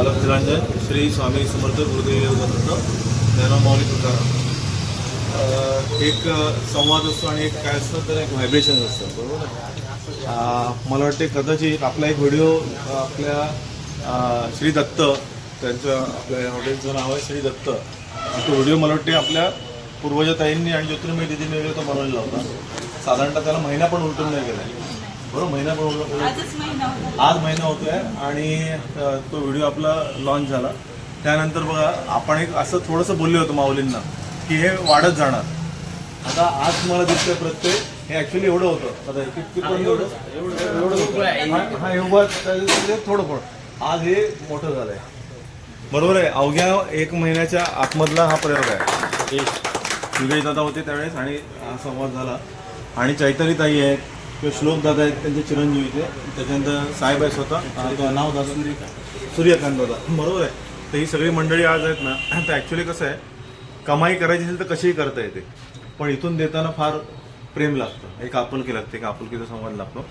अलक्षरांजन श्री स्वामी समर्थ गुरुदेव दत्त ज्ञानमाऊली तुकाराम एक संवाद असतो आणि एक काय असतं तर एक व्हायब्रेशन असतं बरोबर मला वाटते कदाचित आपला एक व्हिडिओ आपल्या श्री दत्त त्यांचं आपल्या हॉटेलचं नाव आहे श्री दत्त. तो व्हिडिओ मला वाटते आपल्या पूर्वजताईंनी आणि ज्योतिर्मय दिदीने वगैरे तो बनवलेला होता. साधारणतः त्याला महिना पण उलटून नाही गेला. बरोबर महिना पण उलटून आजच महिना होता. आज महिना होतोय आणि तो व्हिडिओ आपला लॉन्च झाला. त्यानंतर बघा आपण एक असं थोडंसं बोलले होतो माऊलींना की हे वाढत जाणार. आता आज मला दिसतंय प्रत्येक हे ऍक्च्युली एवढं होतं. आता हे कितपर्यंत एवढं एवढं हा- हा एवढं थोडं थोडं आज हे मोठं झालंय. बरोबर आहे. अवघ्या एक महिन्याच्या आतमधला हा प्रयोग आहे. विवेक दादा होते त्यावेळेस आणि हा संवाद झाला. आणि चैतरी ताई आहेत. किंवा श्लोक दादा आहेत त्यांचे चिरंजीव इथे. त्याच्यानंतर साहेब आहे स्वतः. नाव दादा. सूर्यकांत दादा. बरोबर आहे. तर ही सगळी मंडळी आज आहेत ना तर ॲक्च्युली कसं आहे कमाई करायची असेल तर कशीही करता येते. पण इथून देताना फार प्रेम लागतं. एक आपुलकी लागते एक आपुलकीचा संवाद लागतो.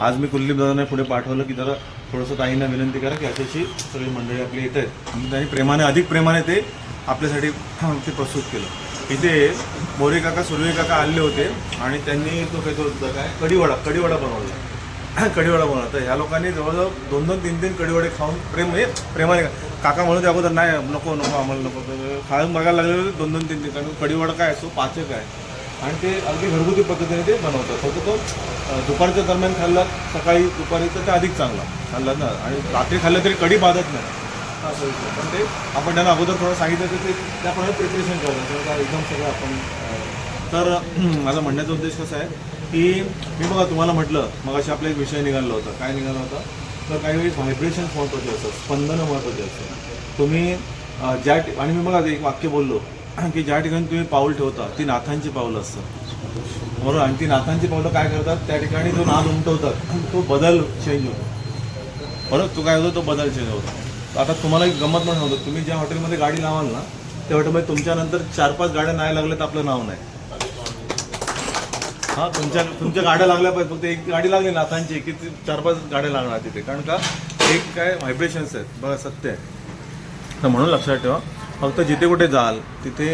आज मी कुलदीप दादाने पुढे पाठवलं की जरा थोडंसं ताईंना विनंती करा की अशी सगळी मंडळी आपली येत आहेत. आणि त्यांनी प्रेमाने अधिक प्रेमाने ते आपल्यासाठी ते प्रस्तुत केलं. इथे मोरे काका सुर्वे काका आले होते आणि त्यांनी तो काही तो होता काय कढीवडा कढीवडा बनवला. कढीवडा बनवला. तर ह्या लोकांनी जवळजवळ दोन दोन तीन तीन कढीवडे खाऊन प्रेम म्हणजे प्रेमाने काका म्हणत अगोदर नाही नको नको आम्हाला नको. खाऊन बघायला लागले दोन दोन तीन तीन कारण कढीवडा काय असतो पाचक आहे. आणि ते अगदी घरगुती पद्धतीने ते बनवतात. फक्त तो दुपारच्या दरम्यान खाल्ला सकाळी दुपारी तर ते अधिक चांगला खाल्ला ना. आणि रात्री खाल्लं तरी कढी बाधत नाही. असं पण ते आपण त्यांना अगोदर थोडं सांगितलं की ते त्याप्रमाणे प्रिपरेशन करतात तेव्हा एकदम सगळं आपण तर माझा म्हणण्याचा उद्देश कसा आहे की मी बघा तुम्हाला म्हटलं मग अशी आपला एक विषय निघाला होता. काय निघाला होता? तर काही वेळेस व्हायब्रेशन महत्त्वाचे असतात स्पंदनं महत्त्वाचे असतात. तुम्ही ज्या आणि मी बघा एक वाक्य बोललो की ज्या ठिकाणी तुम्ही पाऊल ठेवता ती नाथांची पावलं असतात बरोबर? आणि ती नाथांची पावलं काय करतात? त्या ठिकाणी जो नाद उमटवतात. तो बदल चेंज होतो. बरोबर? तो काय होतो? तो बदल चेंज होतो. आता तुम्हाला एक गमत म्हणून होतं तुम्ही ज्या हॉटेलमध्ये गाडी लावाल ना त्या हॉटेलमध्ये तुमच्यानंतर चार पाच गाड्या नाही लागल्या तर आपलं नाव नाही. हां तुमच्या तुमच्या गाड्या लागल्या पाहिजे फक्त एक गाडी लागली नाथांची की ती चार पाच गाड्या लागणार तिथे. कारण का एक काय व्हायब्रेशन्स आहेत. बघा सत्य आहे. तर म्हणून लक्षात ठेवा फक्त जिथे कुठे जाल तिथे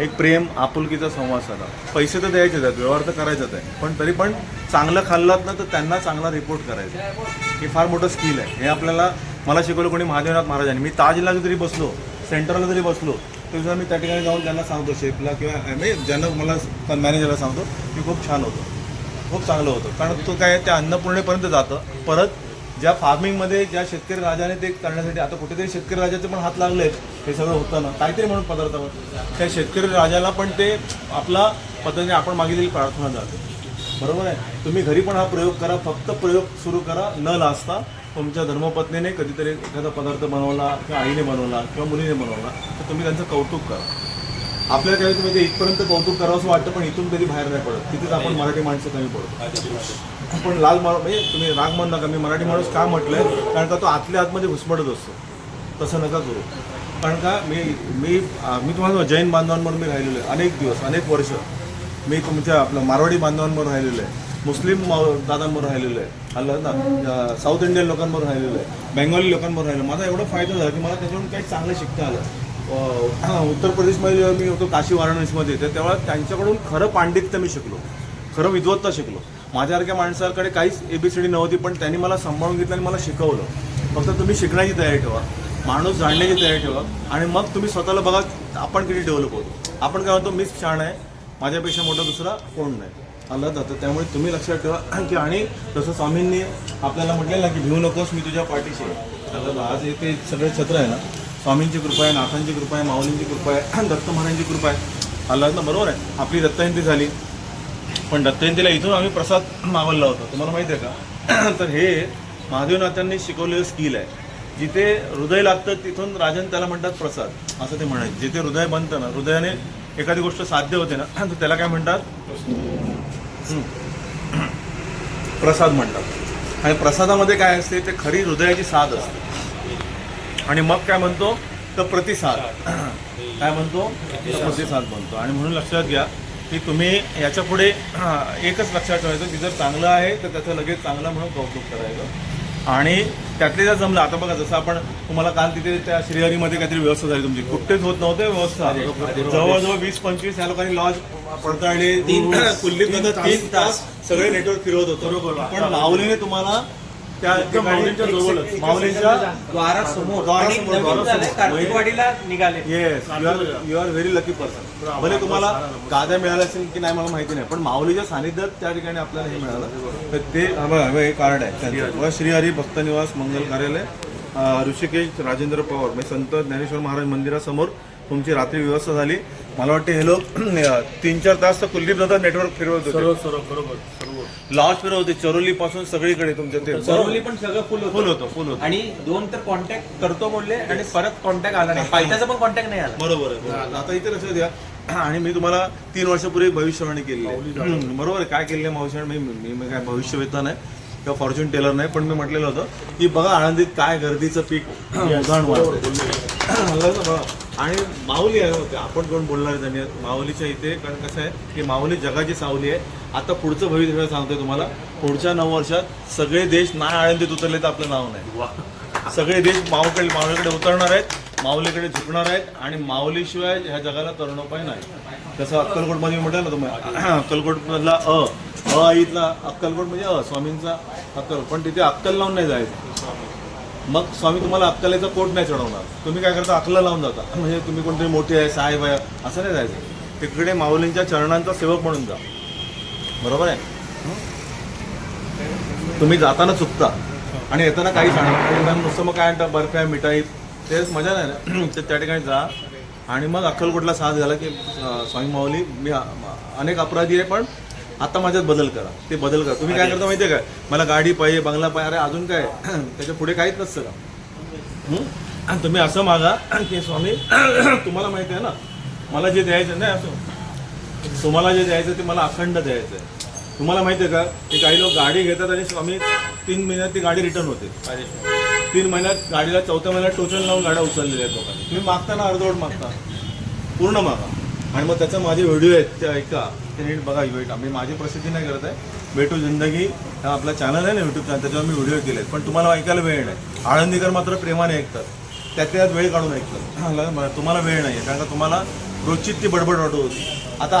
एक प्रेम आपुलकीचा संवाद साधा. पैसे तर द्यायचेच आहेत व्यवहार तर करायचाच आहे पण तरी पण चांगलं खाल्लात ना तर त्यांना चांगला रिपोर्ट करायचा हे फार मोठं स्किल आहे. हे आपल्याला मला शिकवलं कोणी महादेवनाथ महाराजांनी. मी ताजला जरी बसलो सेंटरला जरी बसलो तर सुद्धा मी त्या ठिकाणी जाऊन त्यांना सांगतो शेफला किंवा म्हणजे ज्यांना मला मॅनेजरला सांगतो की खूप छान होतं. खूप चांगलं होतं. कारण तो काय त्या अन्नपूर्णेपर्यंत जातं. परत ज्या फार्मिंगमध्ये ज्या शेतकरी राजाने ते करण्यासाठी आता कुठेतरी शेतकरी राजाचे पण हात लागले हे सगळं होतं ना काहीतरी म्हणून पदार्थावर त्या शेतकरी राजाला पण ते आपला पद्धतीने आपण मागितलेली प्रार्थना जाते. बरोबर आहे? तुम्ही घरी पण हा प्रयोग करा फक्त प्रयोग सुरू करा न लाजता. तुमच्या धर्मपत्नीने कधीतरी एखादा पदार्थ बनवला किंवा आईने बनवला किंवा मुलीने बनवला तर तुम्ही त्यांचं कौतुक करा. आपल्याला काही म्हणजे इथपर्यंत कौतुक करावं असं वाटतं पण इथून कधी बाहेर नाही पडत. तिथेच आपण मराठी माणसं कमी पडतो. पण लाल मार म्हणजे तुम्ही राग मान नका मी मराठी माणूस का म्हटलंय? कारण का तो आतल्या आतमध्ये घुसमटत असतो. तसं नका करू. कारण का मी मी मी तुम्हाला जैन बांधवांवर मी राहिलेलो आहे. अनेक दिवस अनेक वर्ष मी तुमच्या आपलं मारवाडी बांधवांवर राहिलेलो आहे. मुस्लिम दादांवर राहिलेलो आहे. आलं साऊथ इंडियन लोकांवर राहिलेलो आहे. बेंगॉली लोकांवर राहिलो माझा एवढा फायदा झाला की मला त्याच्याकडून काही चांगलं शिकता आलं. उत्तर प्रदेशमध्ये जेव्हा मी होतो काशी वाराणसीमध्ये तर तेव्हा त्यांच्याकडून खरं पांडित्य मी शिकलो. खरं विद्वत्ता शिकलो. माझ्यासारख्या माणसाकडे काहीच एबीसीडी नव्हती पण त्यांनी मला सांभाळून घेतलं आणि मला शिकवलं. फक्त तुम्ही शिकण्याची तयारी ठेवा. माणूस जाणण्याची तयारी ठेवा. आणि मग तुम्ही स्वतःला बघा आपण किती डेव्हलप होतो. आपण काय म्हणतो मीच छान आहे. माझ्यापेक्षा मोठा दुसरा कोण नाही. आलं जातं त्यामुळे तुम्ही लक्षात ठेवा की आणि जसं स्वामींनी आपल्याला म्हटलेलं ना की भिवू नकोस मी तुझ्या पाठीशी आहे. आलं आज इथे सगळे छत्र आहे ना स्वामींची कृपा आहे नाथांची कृपा आहे माऊलींची कृपा आहे दत्त महाराजांची कृपा आहे. आलं ना बरोबर आहे? आपली दत्तजयंती झाली. पण दत्तजयंतीला इथून आम्ही प्रसाद मागवला होता. तुम्हाला माहिती आहे का? तर हे महादेवनाथांनी शिकवलेलं स्किल आहे. जिथे हृदय लागतं तिथून राजन त्याला म्हणतात प्रसाद. असं ते म्हणायचे. जिथे हृदय बनतं ना हृदयाने एखादी गोष्ट साध्य होते ना तर त्याला काय म्हणतात? प्रसाद म्हणतात. आणि प्रसादामध्ये काय असते ते खरी हृदयाची साथ असते. आणि मग काय म्हणतो? तर प्रतिसाद. काय म्हणतो? प्रतिसाद म्हणतो. आणि म्हणून लक्षात घ्या की तुम्ही याच्यापुढे एकच लक्षात ठेवायचं की जर चांगलं आहे तर त्याचं लगेच चांगलं म्हणून कौतुक करायचं. आणि त्यातले जर जमलं आता बघा जसं आपण तुम्हाला काल तिथे त्या श्रीहरीमध्ये काहीतरी व्यवस्था झाली तुमची. कुठेच होत नव्हते व्यवस्था. जवळजवळ वीस पंचवीस या लोकांनी लॉज पडताळले तीन कुल्लीत तीन तास. सगळे नेटवर्क फिरवत होतो. पण माऊलीने तुम्हाला त्या माऊलींच्या द्वारासमोर द्वारासमोर, निघाले. Yes you are you are very lucky person भले तुम्हाला गाद्या मिळाल्या असेल की नाही मला माहिती नाही. पण माऊलीच्या सानिध्यात त्या ठिकाणी आपल्याला हे मिळालं. तर ते हा कार्ड आहे. बघा, श्रीहरी. भक्त निवास मंगल कार्यालय. ऋषिकेश राजेंद्र पवार. म्हणजे संत ज्ञानेश्वर महाराज मंदिरासमोर तुमची रात्री व्यवस्था झाली. मला वाटते हे लोक तीन चार तास तर कुलदीप दादा नेटवर्क फिरवत होते. लॉज फिरवत होते चरोली पासून सगळीकडे तुमच्या ते चरोली पण सगळं फुल फुल होतं फुल होतं. आणि दोन तर कॉन्टॅक्ट करतो बोलले आणि परत कॉन्टॅक्ट आला नाही. पायथ्याचा पण कॉन्टॅक्ट नाही आला. बरोबर आहे बरोबर. आता इथे लक्षात द्या आणि मी तुम्हाला तीन वर्षापूर्वी भविष्यवाणी केली बरोबर आहे. काय केली आहे भविष्यवाणी मी मी मी काय नाही किंवा फॉर्च्युन टेलर नाही पण मी म्हटलेलं होतं की बघा आळंदीत काय गर्दीचं पीक उदाहरण बघा. आणि माऊली आहे होते आपण कोण बोलणार आहे त्यांनी? माऊलीच्या इथे कारण कसं आहे की माऊली जगाची सावली आहे. आता पुढचं भविष्य सांगतोय तुम्हाला? पुढच्या नऊ वर्षात सगळे देश नाही आळंदीत उतरले तर आपलं नाव नाही. सगळे देश माऊकडे माऊलीकडे उतरणार आहेत माऊलीकडे झुकणार आहेत आणि माऊलीशिवाय ह्या जगाला तरुणोपाय नाही. जसं अक्कलकोटमध्ये म्हटलं ना तुम्ही अक्कलकोटमधला अ अ इथला अक्कलकोट म्हणजे अ स्वामींचा अक्कलकोट पण तिथे अक्कल लावून नाही जायचं. मग स्वामी तुम्हाला अक्कलेचा कोट नाही चढवणार. तुम्ही काय करता अक्कला लावून जाता. म्हणजे तुम्ही कोणतरी मोठे आहे साहेब आहे असं नाही जायचं. तिकडे माऊलींच्या चरणांचा सेवक म्हणून जा. बरोबर आहे? तुम्ही जाताना चुकता आणि येताना काही सांगणार नुसतं मग काय म्हणतात बर्फ्या मिठाई तेच मजा नाही ना? तर त्या ठिकाणी जा. आणि मग अक्कलकोटला साथ झाला की स्वामी माऊली मी अनेक अपराधी आहे पण आता माझ्यात बदल करा. ते बदल करा. तुम्ही काय करता माहिती आहे काय मला गाडी पाहिजे बंगला पाहिजे अरे अजून काय? त्याच्या पुढे काहीच नसतं का? आणि तुम्ही असं मागा की स्वामी तुम्हाला माहिती आहे ना? मला जे द्यायचं नाही असं. तुम्हाला जे द्यायचं ते मला अखंड द्यायचं आहे तुम्हाला माहिती आहे का की काही लोक गाडी घेतात आणि स्वामी तीन महिन्यात ती गाडी रिटर्न होते. तीन महिन्यात गाडीला चौथ्या महिन्यात टोचन लावून गाड्या उचललेल्या आहेत लोकांनी. तुम्ही मागताना अर्धवट मागता. पूर्ण मागा. आणि मग त्याचा माझे व्हिडिओ आहेत ते ऐका. ते नीट बघा वेट मी माझी प्रसिद्धी नाही करत आहे. बेटू जिंदगी हा आपला चॅनल आहे ना यूट्यूब चॅनल त्याच्यावर मी व्हिडिओ केले पण तुम्हाला ऐकायला वेळ नाही. आळंदीकर मात्र प्रेमाने ऐकतात. त्यात वेळ काढून ऐकतात. तुम्हाला वेळ नाही आहे कारण का तुम्हाला रोजची ती बडबड वाटत होती आता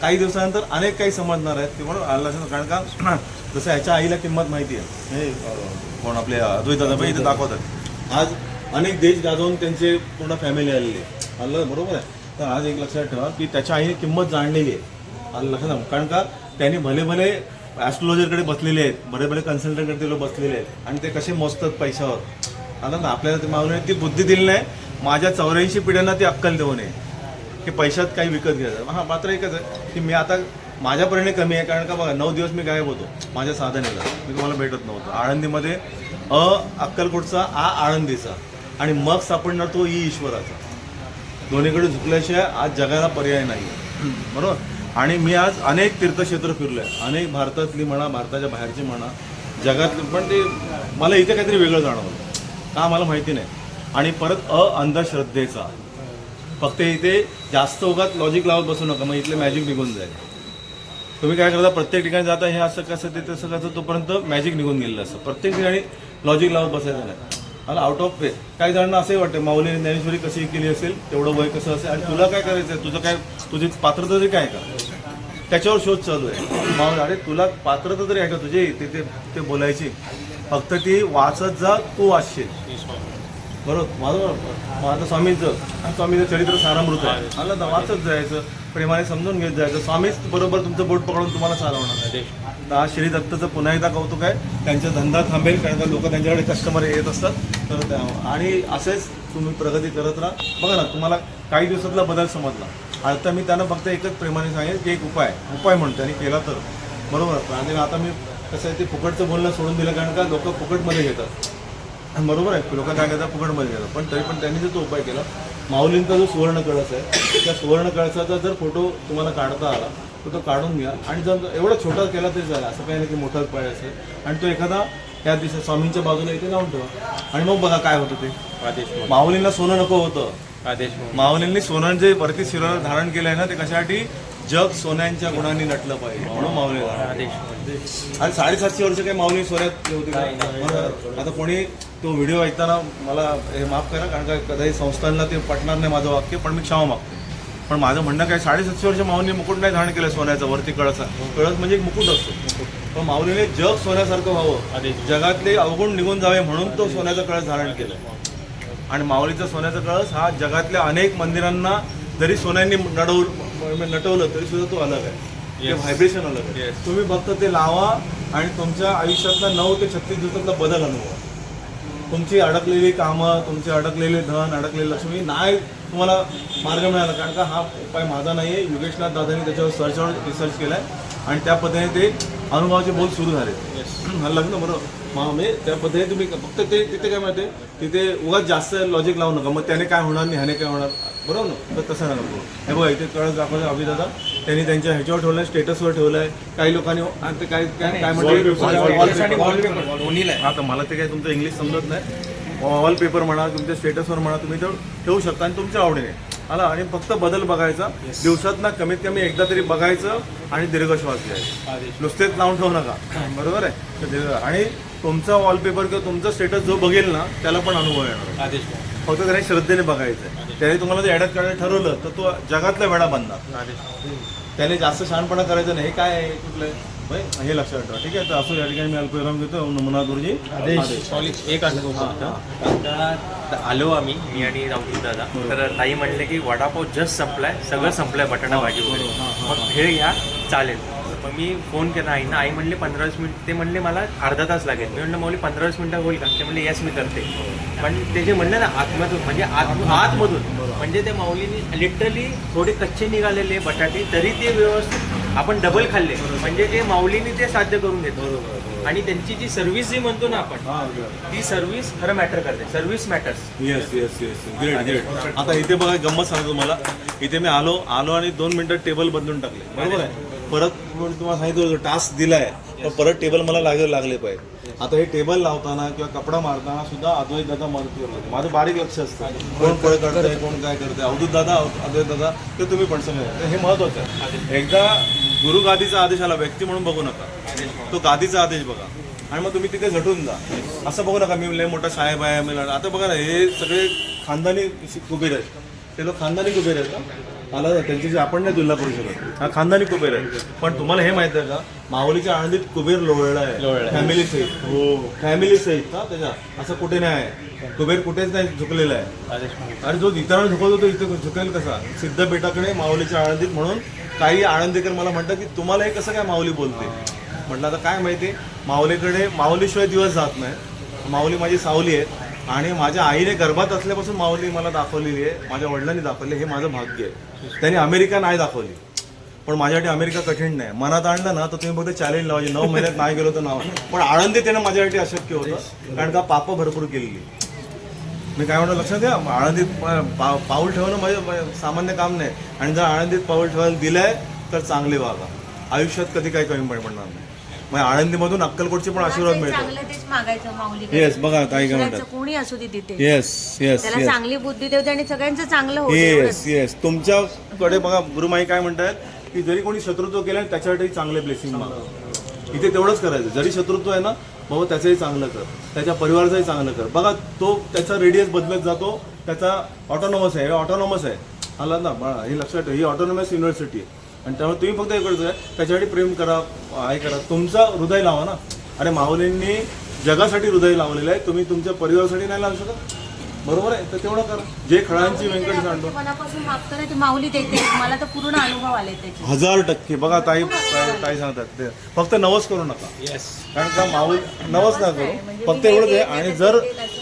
काही दिवसानंतर अनेक काही समजणार आहेत ते म्हणून आलं असेल कारण का जसं ह्याच्या आईला किंमत माहिती आहे. हे कोण आपले अद्वैत इथे दाखवतात. आज अनेक देश गाजवून त्यांचे पूर्ण फॅमिली आलेली आहे. आलं बरोबर आहे? तर आज एक लक्षात ठेवा की त्याच्या आईने किंमत जाणलेली आहे. आलं लक्षात कारण का त्यांनी भले भले ॲस्ट्रोलॉजरकडे बसलेले आहेत बरे भले कन्सल्टंटकडे ते लोक बसलेले आहेत आणि ते कसे मोजतात पैशावर. आलं ना आपल्याला ते मागून ती बुद्धी दिली नाही. माझ्या चौऱ्याऐंशी पिढ्यांना ती अक्कल देऊ नये. की पैशात काही विकत घ्यायचं. हां मात्र एकच आहे की मी आता माझ्यापर्यंत कमी आहे कारण का बघा नऊ दिवस मी गायब होतो माझ्या साधनेला. मी तुम्हाला भेटत नव्हतो. आळंदीमध्ये अ अक्कलकोटचा आ आळंदीचा आणि मग सापडणार तो ई ईश्वराचा. दोन्हीकडे झुकल्याशिवाय आज जगाला पर्याय नाही बरोबर? आणि मी आज अनेक तीर्थक्षेत्र फिरलोय. अनेक भारतातली म्हणा भारताच्या बाहेरची म्हणा जगातली पण ते मला इथे काहीतरी वेगळं जाणवलं. का मला माहिती नाही. आणि परत अ अंधश्रद्धेचा. फक्त इथे जास्त उगात लॉजिक लावत बसू नका मग इथले मॅजिक निघून जाईल. तुम्ही काय करता प्रत्येक ठिकाणी जाता हे असं कसं ते तसं कसं तोपर्यंत मॅजिक निघून गेलेलं असतं. प्रत्येक ठिकाणी लॉजिक लावत बसायचं नाही. आणि आउट ऑफ वे काही जणांना असंही वाटतं माऊली ज्ञानेश्वरी कशी केली असेल तेवढं वय कसं असेल आणि तुला काय करायचं आहे तुझं काय तुझी पात्रता तरी काय का? त्याच्यावर शोध चालू आहे. माऊली अरे तुला पात्रता तरी आहे का तुझी? ते ते बोलायची. फक्त ती वाचत जा तू वाचशील. बरोबर. बरोबर. आता स्वामींचं स्वामीचं चरित्र सारामृत आहे. आलं ना वाचत जायचं प्रेमाने समजून घेत जायचं. स्वामीच बरोबर तुमचं बोट पकडून तुम्हाला चालवणार तर आज श्री दत्तचं पुन्हा एकदा कौतुक आहे. त्यांचा धंदा थांबेल कारण का लोक त्यांच्याकडे कस्टमर येत असतात. तर आणि असेच तुम्ही प्रगती करत राहा. बघा ना तुम्हाला काही दिवसातला बदल समजला. आता मी त्यांना फक्त एकच प्रेमाने सांगेन की एक उपाय. उपाय म्हणून त्यांनी केला तर. बरोबर? आणि आता मी कसं आहे ते फुकटचं बोलणं सोडून दिलं कारण का लोक फुकटमध्ये घेतात. बरोबर आहे लोक काय करतात फुकटमध्ये घेतात पण तरी पण त्यांनी जर तो उपाय केला माऊलींचा जो सुवर्ण कळस आहे त्या सुवर्ण कळसाचा जर फोटो तुम्हाला काढता आला तर तो काढून घ्या. आणि जर एवढा छोटा केला तरी झाला असं काही नाही की मोठाच पाय असेल. आणि तो एखादा त्या दिवशी स्वामींच्या बाजूला इथे लावून ठेवा. आणि मग बघा काय होतं ते. माऊलींना सोनं नको होतं. आदेश माऊलींनी सोनं जे वरती शिराला धारण केलं आहे ना ते कशासाठी? जग सोन्यांच्या गुणांनी नटलं पाहिजे म्हणून माऊली आणि साडेसातशे वर्ष काही माऊली सोन्यात होती. आता कोणी तो व्हिडिओ ऐकताना मला हे माफ करा कारण का कदाचित संस्थांना ते पटणार नाही माझं वाक्य पण मी क्षमा मागतो. पण माझं म्हणणं काय साडेसातशे वर्ष माऊलीने मुकुट नाही धारण केलं सोन्याचा वरती कळसा कळस म्हणजे एक मुकुट असतो. पण माऊलीने जग सोन्यासारखं व्हावं आदेश. जगातले अवगुण निघून जावे म्हणून तो सोन्याचा कळस धारण केलं आणि माऊलीचा सोन्याचा कळस हा जगातल्या अनेक मंदिरांना जरी सोन्यांनी नडवलं नटवलं तरी सुद्धा तो अलग आहे. व्हायब्रेशन अलग आहे. तुम्ही फक्त ते लावा आणि तुमच्या आयुष्यातला नऊ ते छत्तीस दिवसातला बदल अनुभवा. तुमची अडकलेली कामं तुमचे अडकलेले धन अडकलेली लक्ष्मी नाही तुम्हाला मार्ग मिळाला. कारण का हा उपाय माझा नाही आहे योगेशनाथ दादांनी त्याच्यावर सर्चवर रिसर्च केला आहे आणि त्या पद्धतीने ते अनुभवाचे बोल सुरू झाले. लग्न बरोबर. म्हणजे त्या पद्धतीने तुम्ही फक्त ते तिथे काय माहिती तिथे उगाच जास्त लॉजिक लावू नका. मग त्याने काय होणार नाही ह्याने काय होणार? बरोबर ना? तर तसं नका हे बघा इथे कळत दाखवलं अभिदादा. त्यांनी त्यांच्या ह्याच्यावर ठेवलं आहे स्टेटसवर ठेवलं आहे काही लोकांनी आणि ते काय काय काय. हा तर मला ते काही तुमचं इंग्लिश समजत नाही. वॉलपेपर म्हणा तुमच्या स्टेटसवर म्हणा तुम्ही ते ठेवू शकता आणि तुमच्या आवडीने. आला आणि फक्त बदल बघायचा. दिवसात कमीत कमी एकदा तरी बघायचं आणि दीर्घ श्वास घ्यायचा. नुसतेच लावून ठेवू नका. बरोबर आहे? तर आणि तुमचा वॉलपेपर किंवा तुमचा स्टेटस जो बघेल ना त्याला पण अनुभव येणार. आदेश फक्त त्याने श्रद्धेने बघायचं आहे त्याने तुम्हाला जर ॲडत करायला ठरवलं तर तो जगातला वेळा बनणार. त्याने जास्त शहाणपणा करायचं नाही. हे काय आहे? कुठलं हे लक्षात ठेवा. ठीक आहे? तर असं या ठिकाणी मी अल्पविराम देतो नमुना गुरुजी. आदेश. सॉरी एक आलो आम्ही मी आणि राहुल दादा. तर ताई म्हणले की वडापाव जस्ट संपलाय सगळं संपलंय बटाटा भाजी वगैरे. मग भेळ घ्या चालेल. मग मी फोन केला आईना. आई म्हणले पंधरा वीस मिनिट. ते म्हणले मला अर्धा तास लागेल. मी म्हणलं माऊली पंधरा वीस मिनिटं होईल का? ते म्हणले येस मी करते. पण ते जे म्हणले ना आतमधून म्हणजे आत आतमधून म्हणजे ते माऊलीने लिटरली थोडे कच्चे निघालेले बटाटे तरी ते व्यवस्थित आपण डबल खाल्ले. म्हणजे ते माऊलीने ते साध्य करून घेतो आणि त्यांची जी सर्व्हिस जी म्हणतो ना आपण ती सर्व्हिस खरं मॅटर करते. Service matters yes yes yes great great आता इथे बघा गंमत सांगतो तुम्हाला. इथे मी आलो आलो आणि दोन मिनिटात टेबल बदलून टाकले. बरोबर आहे? परत तुम्हाला सांगितलं टास्क दिलाय पण परत टेबल मला लागले लागले पाहिजे. आता हे टेबल लावताना किंवा कपडा मारताना सुद्धा अद्वैत दादा मदत करतो माझं बारीक लक्ष असतं. कोण फळ काढतंय कोण काय करतंय अवधूत दादा अद्वैत दादा ते तुम्ही पण सगळं. तर हे महत्वाचं आहे. एकदा गुरु गादीचा आदेश आला व्यक्ती म्हणून बघू नका. तो गादीचा आदेश बघा. आणि मग तुम्ही तिथे झटून जा. असं बघू नका मी लय मोठा साहेब आहे मी आता बघा ना हे सगळे खानदानी कुबेर आहेत ते लोक खानदानी कुबेर आहेत का आला ना त्यांची आपण नाही तुलना करू शकत. हा खानदानी कुबेर आहे. पण तुम्हाला हे माहीत आहे का? माऊलीच्या आळंदीत कुबेर लोळला आहे. फॅमिली सहित. हो. फॅमिली सहित का त्याच्या? असं कुठे नाही आहे. कुबेर कुठेच नाही झुकलेला आहे. आणि जो इतरांना झुकवतो तो इथे झुकेल कसा? सिद्धपेठाकडे माऊलीच्या आळंदीत म्हणून काही आळंदीकर मला म्हणतात की तुम्हाला हे कसं काय माऊली बोलते? म्हटलं आता काय माहिती? माऊलीकडे माऊलीशिवाय दिवस जात नाही. माऊली माझी सावली आहे. आणि माझ्या आईने गर्भात असल्यापासून माऊली मला दाखवलेली आहे माझ्या वडिलांनी दाखवली हे माझं भाग्य आहे. त्यांनी अमेरिका नाही दाखवली. पण माझ्यासाठी अमेरिका कठीण नाही. मनात आणलं ना तर तुम्ही फक्त चॅलेंज लावायचे. नऊ महिन्यात नाही गेलो तर नाव पण आळंदी त्यानं माझ्यासाठी अशक्य होतं कारण का पापं भरपूर केलेली मी काय म्हणतो लक्षात घ्या आळंदीत पा- पाऊल ठेवणं म्हणजे सामान्य काम नाही. आणि जर आळंदीत पाऊल ठेवायला दिलंय तर चांगले वागा आयुष्यात कधी काही कमी पडणार नाही. मग आळंदीमधून अक्कलकोटचे पण आशीर्वाद मिळतात. चांगलं तेच मागायचं माऊली येस बघा ताई काय म्हणतात. कोणी असू दे तिथे. येस येस त्याला येस चांगली बुद्धी देवते आणि सगळ्यांचं चांगलं येस. येस तुमच्याकडे बघा गुरुमाई काय म्हणतात की जरी कोणी शत्रुत्व केलं त्याच्यासाठी चांगले ब्लेसिंग मागा. इथे तेवढंच करायचं. जरी शत्रुत्व आहे ना बाबा त्याचंही चांगलं कर. त्याच्या परिवाराचंही चांगलं कर. बघा तो त्याचा रेडियस बदलत जातो त्याचा ऑटोनॉमस आहे. ऑटोनॉमस आहे. आला ना बाळा हे लक्षात ठेवा. ही ऑटोनॉमस युनिव्हर्सिटी आहे. आणि त्यामुळे तुम्ही फक्त हे करतोय त्याच्यासाठी प्रेम करा हे करा. तुमचा हृदय लावा ना. अरे माऊलींनी जगासाठी हृदय लावलेलं आहे. तुम्ही तुमच्या परिवारासाठी नाही लावू शकत. बरोबर आहे? तर तेवढं करा. जे खळांची व्यंकट आपण सांडतो मनापासून ती माऊली देते. मला तर पूर्ण अनुभव आले त्याचे. हजार टक्के. बघा ताई ताई- सांगतात. ते फक्त नवस करू नका. येस कारण का माऊल नवस ना करू. फक्त एवढंच आहे आणि जर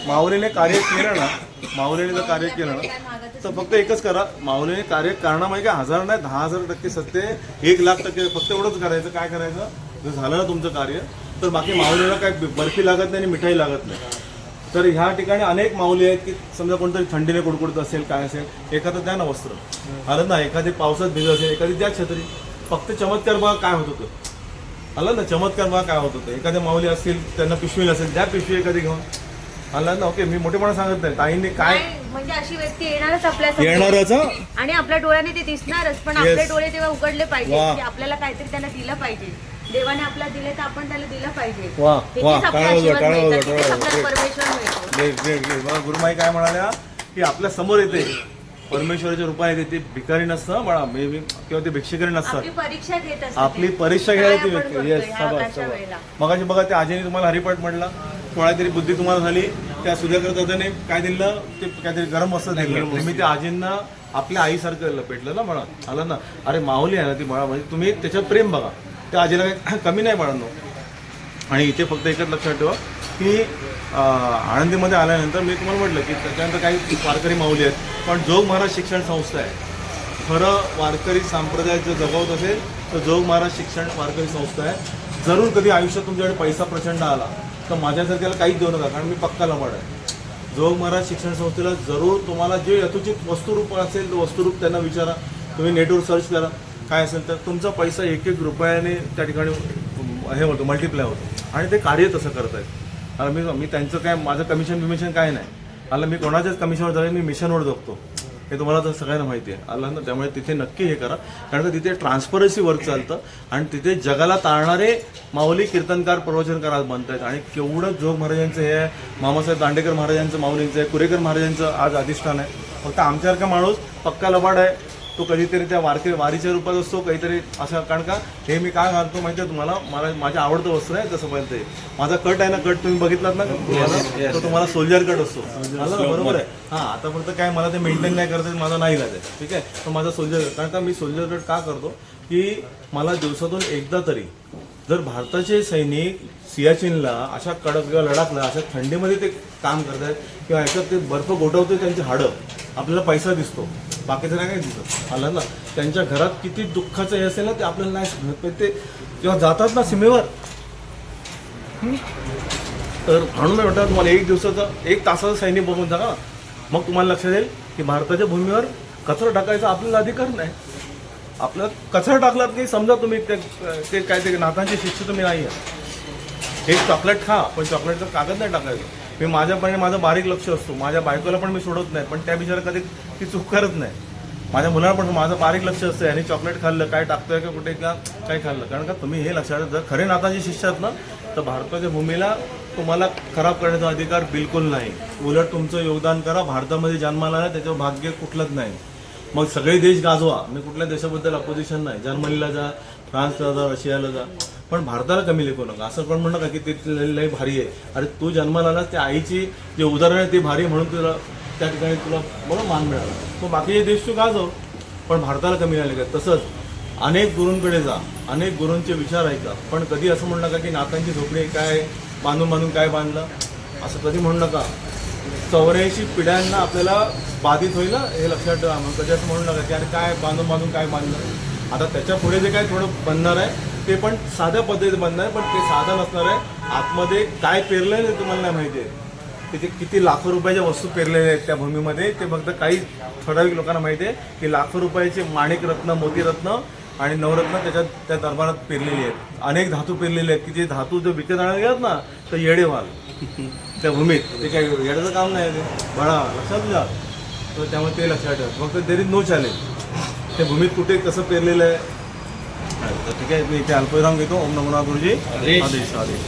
माऊलीने कार्य केलं ना माऊलीने जर कार्य केलं ना तर फक्त एकच करा. माऊलीने कार्य करण्यामध्ये काय? हजार नाही दहा हजार टक्के सत्य एक लाख टक्के फक्त एवढंच करायचं. काय करायचं? जर झालं ना तुमचं कार्य तर बाकी माऊलीला काय बर्फी लागत नाही आणि मिठाई लागत नाही. तर ह्या ठिकाणी अनेक माऊली आहेत की समजा कोणतरी थंडीने कुडकुडत असेल काय असेल एखादं द्या ना वस्त्र. आलं ना एखादी पावसात भिजत असेल एखादी द्या छत्री. फक्त चमत्कार बघा काय होत होतं. आलं ना चमत्कार बघा काय होत होतं. एखाद्या माऊली असतील त्यांना पिशवी नसेल द्या पिशवी एखादी घेऊन. आला ना ओके मी मोठेपणा सांगत नाही. ताईंनी काय म्हणजे अशी व्यक्ती येणारच आपल्या. येणारच? आणि आपल्या डोळ्याने ते दिसणारच पण. आपले डोळे तेव्हा उघडले पाहिजे आपल्याला काहीतरी त्यांना दिलं पाहिजे. देवाने आपल्याला दिले तर आपण त्याला दिलं पाहिजे. वा, वा, आपले टाळ्या वाजवा, आशीर्वाद टाळ्या मिळतात, वाजवा, तेच टाळ्या आपल्याला वाजवा. परमेश्वर मिळतो. ग्रेट ग्रेट ग्रेट बघा गुरुमाई काय म्हणाल्या की आपल्यासमोर येते. परमेश्वराच्या रूपाने येते ते भिकारी नसतं बाळा मे बी किंवा ते भिक्षेकरी नसतात. आपली परीक्षा घेत असते आपली ते. परीक्षा काय घ्यायला ती आपण व्यक्ती करतोय येस ह्या सभा अशा वेळेला. मगाशी बघा त्या आजीने तुम्हाला हरिपाठ म्हटला. कोणातरी बुद्धी तुम्हाला झाली. त्या सुधाकर दादाने काय दिलं? ते काहीतरी गरम मस्त दिलं. तुम्ही त्या आजींना आपल्या आईसारखं लपेटलं ना म्हणा. आलं ना? अरे माऊली आहे ना ती म्हणा म्हणजे तुम्ही त्याच्यात प्रेम बघा. त्या आजीला काही कमी नाही पडणं आणि इथे फक्त एकच लक्षात ठेवा की आनंदीमध्ये आल्यानंतर मी तुम्हाला म्हटलं की त्याच्यानंतर काही वारकरी माऊली आहेत पण जोग महाराज शिक्षण संस्था आहे खरं वारकरी संप्रदाय जर जगवत असेल तर जोग महाराज शिक्षण वारकरी संस्था आहे जरूर कधी आयुष्यात तुमच्याकडे पैसा प्रचंड आला तर माझ्यासारख्याला काहीच देऊ नका कारण मी पक्का लबाड आहे. जोग महाराज शिक्षण संस्थेला जरूर तुम्हाला जे यथोचित वस्तुरूप असेल तर वस्तुरूप त्यांना विचारा तुम्ही नेटवर सर्च करा. काय असेल तर तुमचा पैसा एक एक रुपयाने त्या ठिकाणी हे होतं मल्टिप्लाय होतं. आणि ते कार्य तसं करत आहेत. आता मी मी त्यांचं काय माझं कमिशन बिमिशन काय नाही. आलं मी कोणाच्याच कमिशनवर जाईल मी मिशनवर जगतो. हे तुम्हाला तर सगळ्यांना माहिती आहे. आलं ना त्यामुळे तिथे नक्की हे करा. कारण का तिथे ट्रान्सपरन्सी वर्क चालतं आणि तिथे जगाला ताळणारे माऊली कीर्तनकार प्रवचनकार आज बनत आहेत आणि केवढं जोग महाराजांचं हे आहे. मामासाहेब दांडेकर महाराजांचं माऊलींचं आहे. कुरेकर महाराजांचं आज अधिष्ठान आहे. फक्त आमच्यासारखा माणूस पक्का लबाड आहे. तो कधीतरी त्या वारके वारीच्या रूपात असतो काहीतरी असं कारण का हे मी काय घालतो माहिती आहे तुम्हाला? मला माझं आवडतं वस्त्र आहे तसं पाहिजे ते. माझा कट आहे ना कट तुम्ही बघितलात ना? तुम्हाला? तो तुम्हाला सोल्जर कट असतो. बरोबर आहे. हां आता फक्त काय मला ते मेंटेन नाही करता माझा नाही आहे. ठीक आहे? तर माझा सोल्जर कारण का मी सोल्जर कट का करतो? की मला दिवसातून एकदा तरी जर भारताचे सैनिक सियाचीनला अशा कडक किंवा लडाखला अशा थंडीमध्ये ते काम करतात किंवा ह्याच्यात ते बर्फ गोठवते त्यांची हाडं आपल्याला पैसा दिसतो. बाकीचं नाही काय दिसत. आलं ना? त्यांच्या घरात किती दुःखाचं हे असेल ना ते आपल्याला नाही समजत. ते जेव्हा जातात ना सीमेवर? तर म्हणून मी म्हणतो तुम्हाला एक दिवसाचा एक तासाचा सैनिक बघून जागा. मग तुम्हाला लक्षात येईल की भारताच्या भूमीवर कचरा टाकायचा आपल्याला अधिकार नाही. आपलं कचरा टाकलात की समजा तुम्ही ते ते काय ते नाथांचे शिष्य तुम्ही नाही आहे एक चॉकलेट खा पण चॉकलेटचं कागद नाही टाकायचं. मी माझ्यापणे माझं बारीक लक्ष असतो. माझ्या बायकोला पण मी सोडत नाही पण त्या बिचारा कधी ती चूक करत नाही. माझ्या मुलाला पण माझं बारीक लक्ष असतं. आणि चॉकलेट खाल्लं काय टाकतोय का कुठे का काय खाल्लं? कारण का तुम्ही हे लक्षात जर खरे नाथांचे शिष्य आहेत ना तर भारताच्या भूमीला तुम्हाला खराब करण्याचा अधिकार बिलकुल नाही. उलट तुमचं योगदान करा. भारतामध्ये जन्माला त्याच्यावर भाग्य कुठलंच नाही. मग सगळे देश गाजवा. मी कुठल्या देशाबद्दल अपोजिशन नाही. जर्मनीला जा फ्रान्सला जा रशियाला जा. पण भारताला कमी लेखू नका. असं पण म्हणू नका की ते लय भारी आहे. अरे तू जन्माला आलास त्या आईची जे उदाहरण आहे ते भारी म्हणून तुला त्या ठिकाणी तुला बरोबर मान मिळाला. मग बाकीचे देश तू गाजव. पण भारताला कमी नाही का तसंच अनेक गुरूंकडे जा. अनेक गुरूंचे विचार ऐका. पण कधी असं म्हणू नका की नातांची झोपडी काय बांधून बांधून काय बांधलं? असं कधी म्हणू नका. चौऱ्याऐंशी पिढ्यांना आपल्याला बाधित होईल हे लक्षात ठेवा त्याच्यात म्हणून म्हणू नका की अरे काय बांधून बांधून काय बांधलं. आता त्याच्या पुढे जे काय थोडं बनणार आहे ते पण साध्या पद्धतीत बनणार आहे पण ते साधं नसणार आहे. आतमध्ये काय पेरलं आहे तुम्हाला नाही माहिती आहे. तिथे किती लाखो रुपयाच्या वस्तू पेरलेल्या आहेत त्या भूमीमध्ये ते फक्त काही ठराविक लोकांना माहिती आहे की लाखो रुपयाचे माणिक रत्न मोतीरत्न आणि नवरत्न त्याच्यात त्या दरबारात पेरलेली आहेत. अनेक धातू पेरलेले आहेत की जे धातू जर विकत आणायला गेलात ना तर येडे व्हाल त्या भूमीत. ते काही येण्याचं काम नाही ते. बळा लक्षात घ्या. तर त्यामुळे ते लक्षात ठेवा. फक्त देर इज नो चॅलेंज त्या भूमीत कुठे कसं पेरलेलं आहे? तर ठीक आहे मी इथे अल्पविराम घेतो. ओम नमोना गुरुजी. आदेश आदेश आदेश.